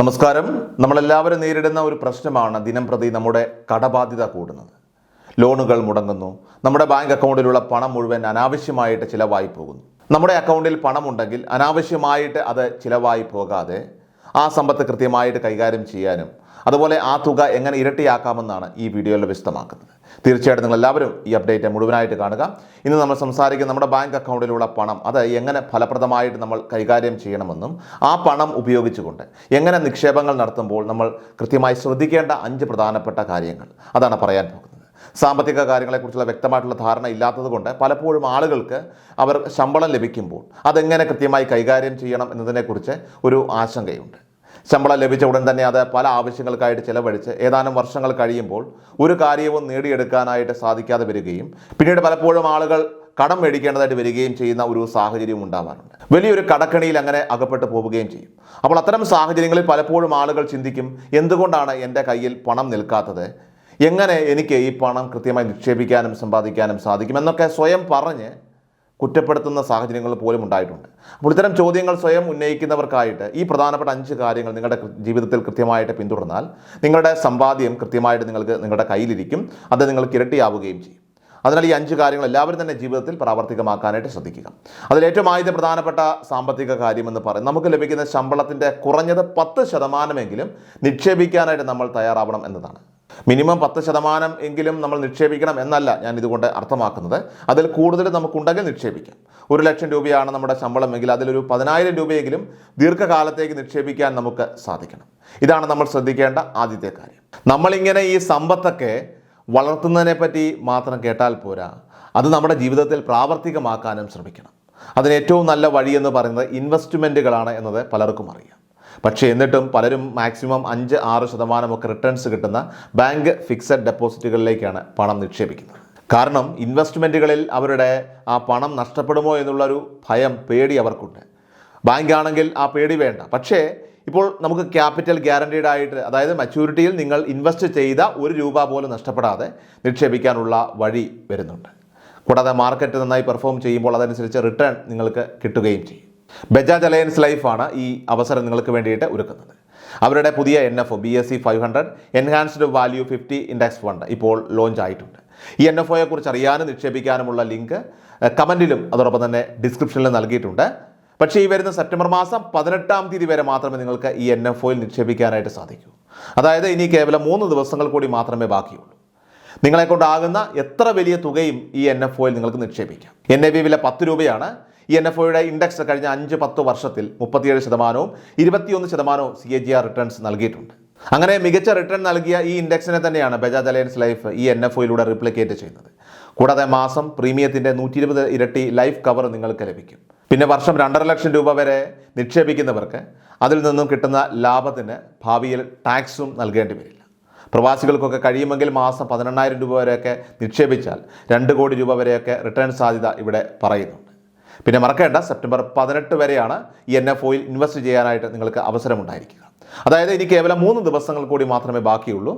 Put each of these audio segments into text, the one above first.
നമസ്കാരം. നമ്മളെല്ലാവരും നേരിടുന്ന ഒരു പ്രശ്നമാണ് ദിനം പ്രതി നമ്മുടെ കടബാധ്യത കൂടുന്നത്. ലോണുകൾ മുടങ്ങുന്നു. നമ്മുടെ ബാങ്ക് അക്കൗണ്ടിലുള്ള പണം മുഴുവൻ അനാവശ്യമായിട്ട് ചിലവായി പോകുന്നു. നമ്മുടെ അക്കൗണ്ടിൽ പണമുണ്ടെങ്കിൽ അനാവശ്യമായിട്ട് അത് ചിലവായി പോകാതെ ആ സമ്പത്ത് കൃത്യമായിട്ട് കൈകാര്യം ചെയ്യാനും അതുപോലെ ആ തുക എങ്ങനെ ഇരട്ടിയാക്കാമെന്നാണ് ഈ വീഡിയോയിൽ വിശദമാക്കുന്നത് തീർച്ചയായിട്ടും നിങ്ങൾ എല്ലാവരും ഈ അപ്ഡേറ്റ് മുഴുവനായിട്ട് കാണുക. ഇന്ന് നമ്മൾ സംസാരിക്കുന്ന നമ്മുടെ ബാങ്ക് അക്കൗണ്ടിലുള്ള പണം അത് എങ്ങനെ ഫലപ്രദമായിട്ട് നമ്മൾ കൈകാര്യം ചെയ്യണമെന്നും ആ പണം ഉപയോഗിച്ചുകൊണ്ട് എങ്ങനെ നിക്ഷേപങ്ങൾ നടത്തുമ്പോൾ നമ്മൾ കൃത്യമായി ശ്രദ്ധിക്കേണ്ട അഞ്ച് പ്രധാനപ്പെട്ട കാര്യങ്ങൾ. അതാണ് പറയാൻ പോകുന്നത്. സാമ്പത്തിക കാര്യങ്ങളെക്കുറിച്ചുള്ള വ്യക്തമായിട്ടുള്ള ധാരണ ഇല്ലാത്തതുകൊണ്ട് പലപ്പോഴും ആളുകൾക്ക് അവർ ശമ്പളം ലഭിക്കുമ്പോൾ അതെങ്ങനെ കൃത്യമായി കൈകാര്യം ചെയ്യണം എന്നതിനെക്കുറിച്ച് ഒരു ആശങ്കയുണ്ട്. ശമ്പളം ലഭിച്ച ഉടൻ തന്നെ അത് പല ആവശ്യങ്ങൾക്കായിട്ട് ചിലവഴിച്ച് ഏതാനും വർഷങ്ങൾ കഴിയുമ്പോൾ ഒരു കാര്യവും നേടിയെടുക്കാനായിട്ട് സാധിക്കാതെ വരികയും പിന്നീട് പലപ്പോഴും ആളുകൾ കടം മേടിക്കേണ്ടതായിട്ട് വരികയും ചെയ്യുന്ന ഒരു സാഹചര്യം ഉണ്ടാവാറുണ്ട്. വലിയൊരു കടക്കണിയിൽ അങ്ങനെ അകപ്പെട്ടു പോവുകയും ചെയ്യും. അപ്പോൾ അത്തരം സാഹചര്യങ്ങളിൽ പലപ്പോഴും ആളുകൾ ചിന്തിക്കും എന്തുകൊണ്ടാണ് എന്റെ കയ്യിൽ പണം നിൽക്കാത്തത്? എങ്ങനെ എനിക്ക് ഈ പണം കൃത്യമായി നിക്ഷേപിക്കാനും സമ്പാദിക്കാനും സാധിക്കും എന്നൊക്കെ സ്വയം പറഞ്ഞ് കുറ്റപ്പെടുത്തുന്ന സാഹചര്യങ്ങൾ പോലും ഉണ്ടായിട്ടുണ്ട്. അപ്പോൾ ഇത്തരം ചോദ്യങ്ങൾ സ്വയം ഉന്നയിക്കുന്നവർക്കായിട്ട് ഈ പ്രധാനപ്പെട്ട അഞ്ച് കാര്യങ്ങൾ നിങ്ങളുടെ ജീവിതത്തിൽ കൃത്യമായിട്ട് പിന്തുടർന്നാൽ നിങ്ങളുടെ സമ്പാദ്യം കൃത്യമായിട്ട് നിങ്ങൾക്ക് നിങ്ങളുടെ കയ്യിലിരിക്കും. അത് നിങ്ങൾക്ക് ഇരട്ടിയാവുകയും ചെയ്യും. അതിനാൽ ഈ അഞ്ച് കാര്യങ്ങൾ എല്ലാവരും തന്നെ ജീവിതത്തിൽ പ്രാവർത്തികമാക്കാനായിട്ട് ശ്രദ്ധിക്കുക. അതിൽ ഏറ്റവും ആദ്യത്തെ പ്രധാനപ്പെട്ട സാമ്പത്തിക കാര്യമെന്ന് പറയും നമുക്ക് ലഭിക്കുന്ന ശമ്പളത്തിന്റെ കുറഞ്ഞത് പത്ത് ശതമാനമെങ്കിലും നിക്ഷേപിക്കാനായിട്ട് നമ്മൾ തയ്യാറാവണം എന്നതാണ്. മിനിമം പത്ത് ശതമാനം എങ്കിലും നമ്മൾ നിക്ഷേപിക്കണം എന്നല്ല ഞാൻ ഇതുകൊണ്ട് അർത്ഥമാക്കുന്നത്. അതിൽ കൂടുതൽ നമുക്കുണ്ടെങ്കിൽ നിക്ഷേപിക്കാം. ഒരു ലക്ഷം രൂപയാണ് നമ്മുടെ ശമ്പളമെങ്കിൽ അതിലൊരു പതിനായിരം രൂപയെങ്കിലും ദീർഘകാലത്തേക്ക് നിക്ഷേപിക്കാൻ നമുക്ക് സാധിക്കണം. ഇതാണ് നമ്മൾ ശ്രദ്ധിക്കേണ്ട ആദ്യത്തെ കാര്യം. നമ്മളിങ്ങനെ ഈ സമ്പത്തൊക്കെ വളർത്തുന്നതിനെ പറ്റി മാത്രം കേട്ടാൽ പോരാ. അത് നമ്മുടെ ജീവിതത്തിൽ പ്രാവർത്തികമാക്കാനും ശ്രമിക്കണം. അതിന് ഏറ്റവും നല്ല വഴിയെന്ന് പറയുന്നത് ഇൻവെസ്റ്റ്മെന്റുകളാണ് എന്നത് പലർക്കും അറിയാം. പക്ഷേ എന്നിട്ടും പലരും മാക്സിമം അഞ്ച് ആറ് ശതമാനമൊക്കെ റിട്ടേൺസ് കിട്ടുന്ന ബാങ്ക് ഫിക്സഡ് ഡെപ്പോസിറ്റുകളിലേക്കാണ് പണം നിക്ഷേപിക്കുന്നത്. കാരണം ഇൻവെസ്റ്റ്മെന്റുകളിൽ അവരുടെ ആ പണം നഷ്ടപ്പെടുമോ എന്നുള്ളൊരു ഭയം പേടി അവർക്കുണ്ട്. ബാങ്ക് ആണെങ്കിൽ ആ പേടി വേണ്ട. പക്ഷേ ഇപ്പോൾ നമുക്ക് ക്യാപിറ്റൽ ഗ്യാരണ്ടീഡ് ആയിട്ട് അതായത് മച്യൂരിറ്റിയിൽ നിങ്ങൾ ഇൻവെസ്റ്റ് ചെയ്ത ഒരു രൂപ പോലും നഷ്ടപ്പെടാതെ നിക്ഷേപിക്കാനുള്ള വഴി വരുന്നുണ്ട്. കൂടാതെ മാർക്കറ്റ് നന്നായി പെർഫോം ചെയ്യുമ്പോൾ അതനുസരിച്ച് റിട്ടേൺ നിങ്ങൾക്ക് കിട്ടുകയും ചെയ്യും. ബജാജ് അലയൻസ് ലൈഫാണ് ഈ അവസരം നിങ്ങൾക്ക് വേണ്ടിയിട്ട് ഒരുക്കുന്നത്. അവരുടെ പുതിയ N F O B S C five hundred enhanced value fifty index fund ഇപ്പോൾ ലോഞ്ച് ആയിട്ടുണ്ട്. ഈ എൻ എഫ് ഒയെ കുറിച്ച് അറിയാനും നിക്ഷേപിക്കാനുമുള്ള ലിങ്ക് കമന്റിലും അതോടൊപ്പം തന്നെ ഡിസ്ക്രിപ്ഷനിലും നൽകിയിട്ടുണ്ട്. പക്ഷേ ഈ വരുന്ന സെപ്റ്റംബർ മാസം പതിനെട്ടാം തീയതി വരെ മാത്രമേ നിങ്ങൾക്ക് ഈ എൻ എഫ് ഒയിൽ നിക്ഷേപിക്കാനായിട്ട് സാധിക്കൂ. അതായത് ഇനി കേവലം മൂന്ന് ദിവസങ്ങൾ കൂടി മാത്രമേ ബാക്കിയുള്ളൂ. നിങ്ങളെ കൊണ്ടാകുന്ന എത്ര വലിയ തുകയും ഈ എൻ എഫ് ഒയിൽ നിങ്ങൾക്ക് നിക്ഷേപിക്കാം. എൻ എ ബി വില പത്ത് രൂപയാണ്. ഈ എൻ എഫ് ഒയുടെ ഇൻഡെക്സ് കഴിഞ്ഞ അഞ്ച് പത്ത് വർഷത്തിൽ മുപ്പത്തിയേഴ് ശതമാനവും ഇരുപത്തിയൊന്ന് ശതമാനവും C A G R returns നൽകിയിട്ടുണ്ട്. അങ്ങനെ മികച്ച റിട്ടേൺ നൽകിയ ഈ ഇൻഡെക്സിനെ തന്നെയാണ് ബജാജ് അലയൻസ് ലൈഫ് ഈ എൻ എഫ് ഒയിലൂടെ റിപ്ലിക്കേറ്റ് ചെയ്യുന്നത്. കൂടാതെ മാസം പ്രീമിയത്തിന്റെ നൂറ്റി ഇരുപത് ഇരട്ടി ലൈഫ് കവർ നിങ്ങൾക്ക് ലഭിക്കും. പിന്നെ വർഷം രണ്ടര ലക്ഷം രൂപ വരെ നിക്ഷേപിക്കുന്നവർക്ക് അതിൽ നിന്നും കിട്ടുന്ന ലാഭത്തിന് ഭാവിയിൽ ടാക്സും നൽകേണ്ടി വരില്ല. പ്രവാസികൾക്കൊക്കെ കഴിയുമെങ്കിൽ മാസം പതിനെണ്ണായിരം രൂപ വരെയൊക്കെ നിക്ഷേപിച്ചാൽ രണ്ട് കോടി രൂപ വരെയൊക്കെ റിട്ടേൺ സാധ്യത ഇവിടെ പറയുന്നുണ്ട്. പിന്നെ മറക്കേണ്ട സെപ്റ്റംബർ പതിനെട്ട് വരെയാണ് ഈ എൻ എഫ് ഒയിൽ ഇൻവെസ്റ്റ് ചെയ്യാനായിട്ട് നിങ്ങൾക്ക് അവസരമുണ്ടായിരിക്കുക. അതായത് ഇനി കേവലം മൂന്ന് ദിവസങ്ങൾ കൂടി മാത്രമേ ബാക്കിയുള്ളൂ.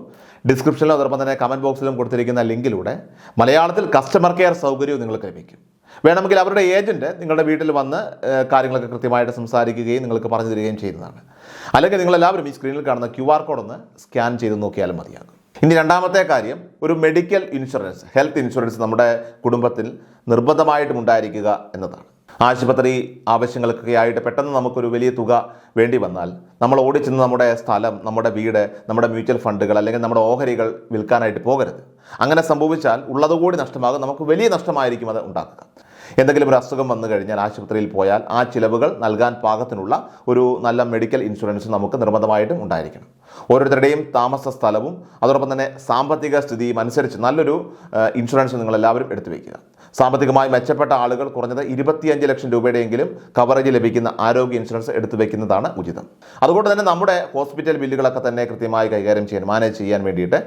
ഡിസ്ക്രിപ്ഷനിലും അതോടൊപ്പം തന്നെ കമന്റ് ബോക്സിലും കൊടുത്തിരിക്കുന്ന ലിങ്കിലൂടെ മലയാളത്തിൽ കസ്റ്റമർ കെയർ സൗകര്യവും നിങ്ങൾക്ക് ലഭിക്കും. വേണമെങ്കിൽ അവരുടെ ഏജന്റ് നിങ്ങളുടെ വീട്ടിൽ വന്ന് കാര്യങ്ങളൊക്കെ കൃത്യമായിട്ട് സംസാരിക്കുകയും നിങ്ങൾക്ക് പറഞ്ഞു തരികയും ചെയ്യുന്നതാണ്. അല്ലെങ്കിൽ നിങ്ങളെല്ലാവരും ഈ സ്ക്രീനിൽ കാണുന്ന ക്യു ആർ കോഡ് ഒന്ന് സ്കാൻ ചെയ്ത് നോക്കിയാലും മതിയാകും. ഇനി രണ്ടാമത്തെ കാര്യം ഒരു മെഡിക്കൽ ഇൻഷുറൻസ് ഹെൽത്ത് ഇൻഷുറൻസ് നമ്മുടെ കുടുംബത്തിൽ നിർബന്ധമായിട്ടും ഉണ്ടായിരിക്കുക എന്നതാണ്. ആശുപത്രി ആവശ്യങ്ങൾക്കൊക്കെ ആയിട്ട് പെട്ടെന്ന് നമുക്കൊരു വലിയ തുക വേണ്ടി വന്നാൽ നമ്മൾ ഓടിച്ചെന്ന് നമ്മുടെ സ്ഥലം നമ്മുടെ വീട് നമ്മുടെ മ്യൂച്വൽ ഫണ്ടുകൾ അല്ലെങ്കിൽ നമ്മുടെ ഓഹരികൾ വിൽക്കാനായിട്ട് പോകരുത്. അങ്ങനെ സംഭവിച്ചാൽ ഉള്ളതുകൂടി നഷ്ടമാകും നമുക്ക് വലിയ നഷ്ടമായിരിക്കും അത് ഉണ്ടാക്കുക. എന്തെങ്കിലും ഒരു അസുഖം വന്നു കഴിഞ്ഞാൽ ആശുപത്രിയിൽ പോയാൽ ആ ചിലവുകൾ നൽകാൻ പാകത്തിനുള്ള ഒരു നല്ല മെഡിക്കൽ ഇൻഷുറൻസ് നമുക്ക് നിർബന്ധമായിട്ടും ഉണ്ടായിരിക്കണം. ഓരോരുത്തരുടെയും താമസ സ്ഥലവും അതോടൊപ്പം തന്നെ സാമ്പത്തിക സ്ഥിതിയും അനുസരിച്ച് നല്ലൊരു ഇൻഷുറൻസ് നിങ്ങൾ എല്ലാവരും എടുത്തു വയ്ക്കുക. സാമ്പത്തികമായി മെച്ചപ്പെട്ട ആളുകൾ കുറഞ്ഞത് ഇരുപത്തിയഞ്ച് ലക്ഷം രൂപയുടെയെങ്കിലും കവറേജ് ലഭിക്കുന്ന ആരോഗ്യ ഇൻഷുറൻസ് എടുത്തു വയ്ക്കുന്നതാണ് ഉചിതം. അതുകൊണ്ട് തന്നെ നമ്മുടെ ഹോസ്പിറ്റൽ ബില്ലുകളൊക്കെ തന്നെ കൃത്യമായി കൈകാര്യം ചെയ്യാൻ മാനേജ് ചെയ്യാൻ വേണ്ടിയിട്ട്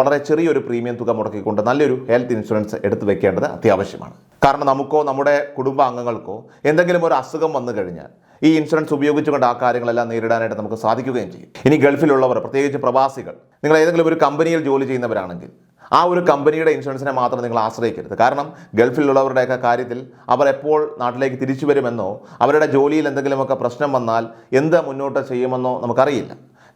വളരെ ചെറിയൊരു പ്രീമിയം തുക മുടക്കിക്കൊണ്ട് നല്ലൊരു ഹെൽത്ത് ഇൻഷുറൻസ് എടുത്തു വയ്ക്കേണ്ടത് അത്യാവശ്യമാണ്. കാരണം നമുക്കോ നമ്മുടെ കുടുംബാംഗങ്ങൾക്കോ എന്തെങ്കിലും ഒരു അസുഖം വന്നു കഴിഞ്ഞാൽ ഈ ഇൻഷുറൻസ് ഉപയോഗിച്ചുകൊണ്ട് ആ കാര്യങ്ങളെല്ലാം നേരിടാനായിട്ട് നമുക്ക് സാധിക്കുകയും ചെയ്യും. ഇനി ഗൾഫിലുള്ളവർ പ്രത്യേകിച്ച് പ്രവാസികൾ നിങ്ങൾ ഏതെങ്കിലും ഒരു കമ്പനിയിൽ ജോലി ചെയ്യുന്നവരാണെങ്കിൽ ആ ഒരു കമ്പനിയുടെ ഇൻഷുറൻസിനെ മാത്രം നിങ്ങൾ ആശ്രയിക്കരുത്. കാരണം ഗൾഫിലുള്ളവരുടെയൊക്കെ കാര്യത്തിൽ അവർ എപ്പോൾ നാട്ടിലേക്ക് തിരിച്ചു വരുമെന്നോ അവരുടെ ജോലിയിൽ എന്തെങ്കിലുമൊക്കെ പ്രശ്നം വന്നാൽ എന്ത് മുന്നോട്ട് ചെയ്യുമെന്നോ നമുക്കറിയില്ല.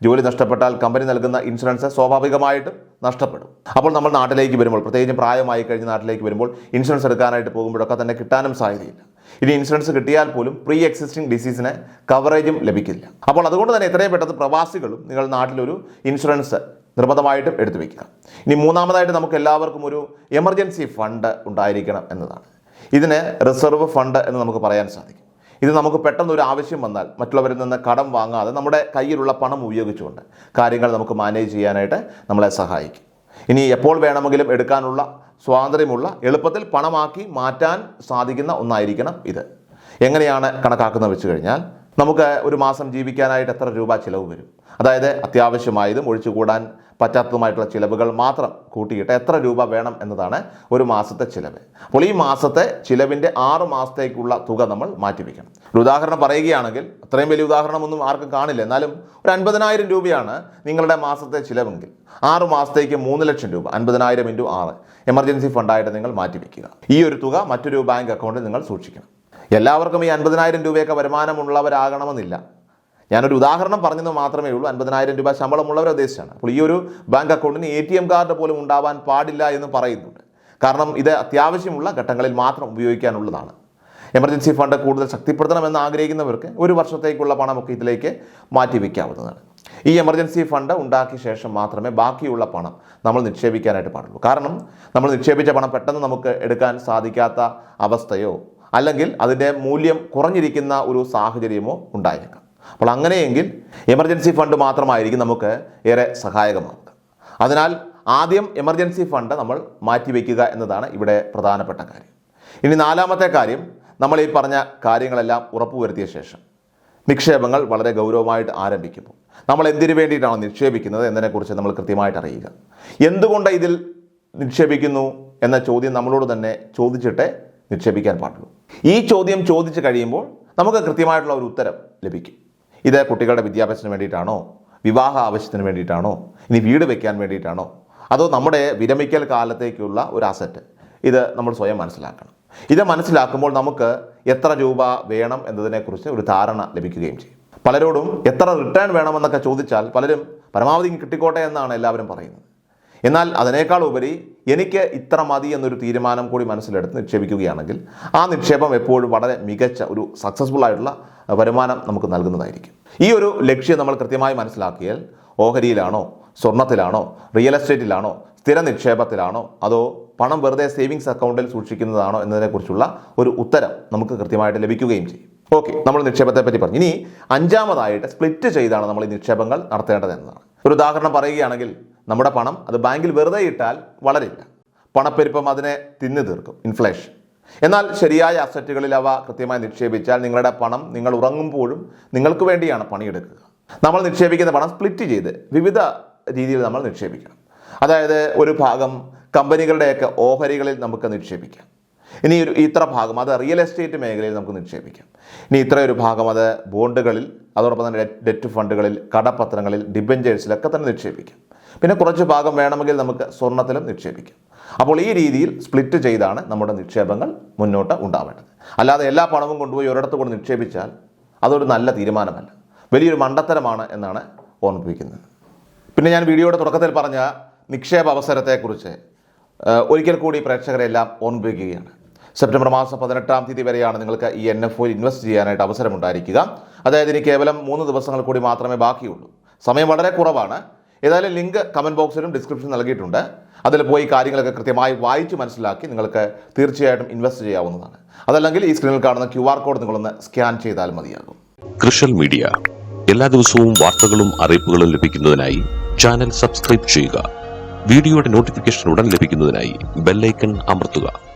ജോലി നഷ്ടപ്പെട്ടാൽ കമ്പനി നൽകുന്ന ഇൻഷുറൻസ് സ്വാഭാവികമായിട്ടും നഷ്ടപ്പെടും. അപ്പോൾ നമ്മൾ നാട്ടിലേക്ക് വരുമ്പോൾ പ്രത്യേകിച്ചും പ്രായമായി കഴിഞ്ഞ് നാട്ടിലേക്ക് വരുമ്പോൾ ഇൻഷുറൻസ് എടുക്കാനായിട്ട് പോകുമ്പോഴൊക്കെ തന്നെ കിട്ടാനും സാധ്യതയില്ല. ഇനി ഇൻഷുറൻസ് കിട്ടിയാൽ പോലും പ്രീ എക്സിസ്റ്റിംഗ് ഡിസീസിന് കവറേജും ലഭിക്കില്ല. അപ്പോൾ അതുകൊണ്ട് തന്നെ എത്രയും പെട്ടെന്ന് പ്രവാസികളും നിങ്ങൾ നാട്ടിലൊരു ഇൻഷുറൻസ് നിർബന്ധമായിട്ടും എടുത്തു വയ്ക്കുക ഇനി മൂന്നാമതായിട്ട് നമുക്ക് എല്ലാവർക്കും ഒരു എമർജൻസി ഫണ്ട് ഉണ്ടായിരിക്കണം എന്നതാണ്. ഇതിന് റിസർവ് ഫണ്ട് എന്ന് നമുക്ക് പറയാൻ സാധിക്കും. ഇത് നമുക്ക് പെട്ടെന്ന് ഒരു ആവശ്യം വന്നാൽ മറ്റുള്ളവരിൽ നിന്ന് കടം വാങ്ങാതെ നമ്മുടെ കയ്യിലുള്ള പണം ഉപയോഗിച്ചുകൊണ്ട് കാര്യങ്ങൾ നമുക്ക് മാനേജ് ചെയ്യാനായിട്ട് നമ്മളെ സഹായിക്കും. ഇനി എപ്പോൾ വേണമെങ്കിലും എടുക്കാനുള്ള സ്വാതന്ത്ര്യമുള്ള എളുപ്പത്തിൽ പണമാക്കി മാറ്റാൻ സാധിക്കുന്ന ഒന്നായിരിക്കണം ഇത്. എങ്ങനെയാണ് കണക്കാക്കുന്നത് വെച്ച് കഴിഞ്ഞാൽ നമുക്ക് ഒരു മാസം ജീവിക്കാനായിട്ട് എത്ര രൂപ ചിലവ് വരും? അതായത് അത്യാവശ്യമായതും ഒഴിച്ചുകൂടാൻ പറ്റാത്തതുമായിട്ടുള്ള ചിലവുകൾ മാത്രം കൂട്ടിയിട്ട് എത്ര രൂപ വേണം എന്നതാണ് ഒരു മാസത്തെ ചിലവ്. അപ്പോൾ ഈ മാസത്തെ ചിലവിന്റെ ആറ് മാസത്തേക്കുള്ള തുക നമ്മൾ മാറ്റിവെക്കണം. ഒരു ഉദാഹരണം പറയുകയാണെങ്കിൽ അത്രയും വലിയ ഉദാഹരണമൊന്നും ആർക്കും കാണില്ല. എന്നാലും ഒരു അൻപതിനായിരം രൂപയാണ് നിങ്ങളുടെ മാസത്തെ ചിലവെങ്കിൽ. ആറ് മാസത്തേക്ക് മൂന്ന് ലക്ഷം രൂപ അൻപതിനായിരം ഇന്റു ആറ്. എമർജൻസി ഫണ്ടായിട്ട് നിങ്ങൾ മാറ്റിവെക്കുക. ഈ ഒരു തുക മറ്റൊരു ബാങ്ക് അക്കൗണ്ടിൽ നിങ്ങൾ സൂക്ഷിക്കണം. എല്ലാവർക്കും ഈ അൻപതിനായിരം രൂപയൊക്കെ വരുമാനമുള്ളവരാകണമെന്നില്ല. ഞാനൊരു ഉദാഹരണം പറഞ്ഞത് മാത്രമേ ഉള്ളൂ. അൻപതിനായിരം രൂപ ശമ്പളമുള്ളവരെ ഉദ്ദേശിച്ചാണ്. അപ്പോൾ ഈ ഒരു ബാങ്ക് അക്കൗണ്ടിന് എ ടി എം കാർഡ് പോലും ഉണ്ടാവാൻ പാടില്ല എന്ന് പറയുന്നുണ്ട്. കാരണം ഇത് അത്യാവശ്യമുള്ള ഘട്ടങ്ങളിൽ മാത്രം ഉപയോഗിക്കാനുള്ളതാണ്. എമർജൻസി ഫണ്ട് കൂടുതൽ ശക്തിപ്പെടുത്തണമെന്ന് ആഗ്രഹിക്കുന്നവർക്ക് ഒരു വർഷത്തേക്കുള്ള പണമൊക്കെ ഇതിലേക്ക് മാറ്റി വയ്ക്കാവുന്നതാണ് ഈ എമർജൻസി ഫണ്ട് ഉണ്ടാക്കിയ ശേഷം മാത്രമേ ബാക്കിയുള്ള പണം നമ്മൾ നിക്ഷേപിക്കാനായിട്ട് പാടുള്ളൂ. കാരണം നമ്മൾ നിക്ഷേപിച്ച പണം പെട്ടെന്ന് നമുക്ക് എടുക്കാൻ സാധിക്കാത്ത അവസ്ഥയോ അല്ലെങ്കിൽ അതിന്റെ മൂല്യം കുറഞ്ഞിരിക്കുന്ന ഒരു സാഹചര്യമോ ഉണ്ടായേക്കാം. അപ്പോൾ അങ്ങനെയെങ്കിൽ എമർജൻസി ഫണ്ട് മാത്രമായിരിക്കും നമുക്ക് ഏറെ സഹായകമാവുക. അതിനാൽ ആദ്യം എമർജൻസി ഫണ്ട് നമ്മൾ മാറ്റിവെക്കുക എന്നതാണ് ഇവിടെ പ്രധാനപ്പെട്ട കാര്യം. ഇനി നാലാമത്തെ കാര്യം നമ്മൾ ഈ പറഞ്ഞ കാര്യങ്ങളെല്ലാം ഉറപ്പുവരുത്തിയ ശേഷം നിക്ഷേപങ്ങൾ വളരെ ഗൗരവമായിട്ട് ആരംഭിക്കുമ്പോൾ നമ്മൾ എന്തിനു വേണ്ടിയിട്ടാണ് നിക്ഷേപിക്കുന്നത് എന്നതിനെക്കുറിച്ച് നമ്മൾ കൃത്യമായിട്ട് അറിയുക. എന്തുകൊണ്ട് ഇതിൽ നിക്ഷേപിക്കുന്നു എന്ന ചോദ്യം നമ്മളോട് തന്നെ ചോദിച്ചിട്ടേ നിക്ഷേപിക്കാൻ പാടുള്ളൂ. ഈ ചോദ്യം ചോദിച്ചു കഴിയുമ്പോൾ നമുക്ക് കൃത്യമായിട്ടുള്ള ഒരു ഉത്തരം ലഭിക്കും. ഇത് കുട്ടികളുടെ വിദ്യാഭ്യാസത്തിന് വേണ്ടിയിട്ടാണോ? വിവാഹ ആവശ്യത്തിന് വേണ്ടിയിട്ടാണോ? ഇനി വീട് വെക്കാൻ വേണ്ടിയിട്ടാണോ? അതോ നമ്മുടെ വിരമിക്കൽ കാലത്തേക്കുള്ള ഒരു അസറ്റ് ഇത് നമ്മൾ സ്വയം മനസ്സിലാക്കണം. ഇത് മനസ്സിലാക്കുമ്പോൾ നമുക്ക് എത്ര രൂപ വേണം എന്നതിനെക്കുറിച്ച് ഒരു ധാരണ ലഭിക്കുകയും ചെയ്യും. പലരോടും എത്ര റിട്ടേൺ വേണമെന്നൊക്കെ ചോദിച്ചാൽ പലരും പരമാവധി കിട്ടിക്കോട്ടെ എന്നാണ് എല്ലാവരും പറയുന്നത്. എന്നാൽ അതിനേക്കാൾ ഉപരി എനിക്ക് ഇത്ര മതി എന്നൊരു തീരുമാനം കൂടി മനസ്സിലെടുത്ത് നിക്ഷേപിക്കുകയാണെങ്കിൽ ആ നിക്ഷേപം എപ്പോഴും വളരെ മികച്ച ഒരു സക്സസ്ഫുൾ ആയിട്ടുള്ള വരുമാനം നമുക്ക് നൽകുന്നതായിരിക്കും. ഈ ഒരു ലക്ഷ്യം നമ്മൾ കൃത്യമായി മനസ്സിലാക്കിയാൽ ഓഹരിയിലാണോ സ്വർണത്തിലാണോ റിയൽ എസ്റ്റേറ്റിലാണോ സ്ഥിര നിക്ഷേപത്തിലാണോ അതോ പണം വെറുതെ സേവിങ്സ് അക്കൗണ്ടിൽ സൂക്ഷിക്കുന്നതാണോ എന്നതിനെക്കുറിച്ചുള്ള ഒരു ഉത്തരം നമുക്ക് കൃത്യമായിട്ട് ലഭിക്കുകയും ചെയ്യും. ഓക്കെ നമ്മൾ നിക്ഷേപത്തെ പറ്റി പറഞ്ഞു. ഇനി അഞ്ചാമതായിട്ട് സ്പ്ലിറ്റ് ചെയ്താണ് നമ്മൾ ഈ നിക്ഷേപങ്ങൾ നടത്തേണ്ടത് എന്നതാണ് ഒരു ഉദാഹരണം പറയുകയാണെങ്കിൽ നമ്മുടെ പണം അത് ബാങ്കിൽ വെറുതെ ഇട്ടാൽ വളരില്ല. പണപ്പെരുപ്പം അതിനെ തിന്നു തീർക്കും ഇൻഫ്ലേഷൻ എന്നാൽ ശരിയായ അസറ്റുകളിൽ അവ കൃത്യമായി നിക്ഷേപിച്ചാൽ നിങ്ങളുടെ പണം നിങ്ങൾ ഉറങ്ങുമ്പോഴും നിങ്ങൾക്ക് വേണ്ടിയാണ് പണിയെടുക്കുക. നമ്മൾ നിക്ഷേപിക്കുന്ന പണം സ്പ്ലിറ്റ് ചെയ്ത് വിവിധ രീതിയിൽ നമ്മൾ നിക്ഷേപിക്കണം. അതായത് ഒരു ഭാഗം കമ്പനികളുടെയൊക്കെ ഓഹരികളിൽ നമുക്ക് നിക്ഷേപിക്കാം. ഇനി ഒരു ഇത്ര ഭാഗം അത് റിയൽ എസ്റ്റേറ്റ് മേഖലയിൽ നമുക്ക് നിക്ഷേപിക്കാം. ഇനി ഇത്ര ഒരു ഭാഗം അത് ബോണ്ടുകളിൽ അതോടൊപ്പം തന്നെ ഡെറ്റ് ഫണ്ടുകളിൽ കടപ്പത്രങ്ങളിൽ ഡിബഞ്ചേഴ്സിലൊക്കെ തന്നെ നിക്ഷേപിക്കാം. പിന്നെ കുറച്ച് ഭാഗം വേണമെങ്കിൽ നമുക്ക് സ്വർണത്തിലും നിക്ഷേപിക്കാം. അപ്പോൾ ഈ രീതിയിൽ സ്പ്ലിറ്റ് ചെയ്താണ് നമ്മുടെ നിക്ഷേപങ്ങൾ മുന്നോട്ട് ഉണ്ടാവേണ്ടത്. അല്ലാതെ എല്ലാ പണവും കൊണ്ടുപോയി ഒരിടത്ത് കൊണ്ട് നിക്ഷേപിച്ചാൽ അതൊരു നല്ല തീരുമാനമല്ല. വലിയൊരു മണ്ടത്തരമാണ് എന്നാണ് ഓർമ്മിപ്പിക്കുന്നത്. പിന്നെ ഞാൻ വീഡിയോയുടെ തുടക്കത്തിൽ പറഞ്ഞ നിക്ഷേപ അവസരത്തെക്കുറിച്ച് ഒരിക്കൽ കൂടി പ്രേക്ഷകരെല്ലാം ഓർമ്മിപ്പിക്കുകയാണ്. സെപ്റ്റംബർ മാസം പതിനെട്ടാം തീയതി വരെയാണ് നിങ്ങൾക്ക് ഈ എൻ എഫ് ഒയിൽ ഇൻവെസ്റ്റ് ചെയ്യാനായിട്ട് അവസരമുണ്ടായിരിക്കുക. അതായത് ഇനി കേവലം മൂന്ന് ദിവസങ്ങൾ കൂടി മാത്രമേ ബാക്കിയുള്ളൂ. സമയം വളരെ കുറവാണ്. ഏതായാലും ലിങ്ക് കമന്റ് ബോക്സിലും ഡിസ്ക്രിപ്ഷൻ നൽകിയിട്ടുണ്ട്. അതിൽ പോയി കാര്യങ്ങളൊക്കെ കൃത്യമായി വായിച്ച് മനസ്സിലാക്കി നിങ്ങൾക്ക് തീർച്ചയായിട്ടും ഇൻവെസ്റ്റ് ചെയ്യാവുന്നതാണ്. അതല്ലെങ്കിൽ ഈ സ്ക്രീനിൽ കാണുന്ന ക്യു ആർ കോഡ് നിങ്ങളൊന്ന് സ്കാൻ ചെയ്താൽ മതിയാകും. Social media. എല്ലാ ദിവസവും വാർത്തകളും അറിയിപ്പുകളും ലഭിക്കുന്നതിനായി ചാനൽ സബ്സ്ക്രൈബ് ചെയ്യുക. വീഡിയോയുടെ നോട്ടിഫിക്കേഷൻ ഉടൻ ലഭിക്കുന്നതിനായി ബെല്ലൈക്കൺ അമർത്തുക.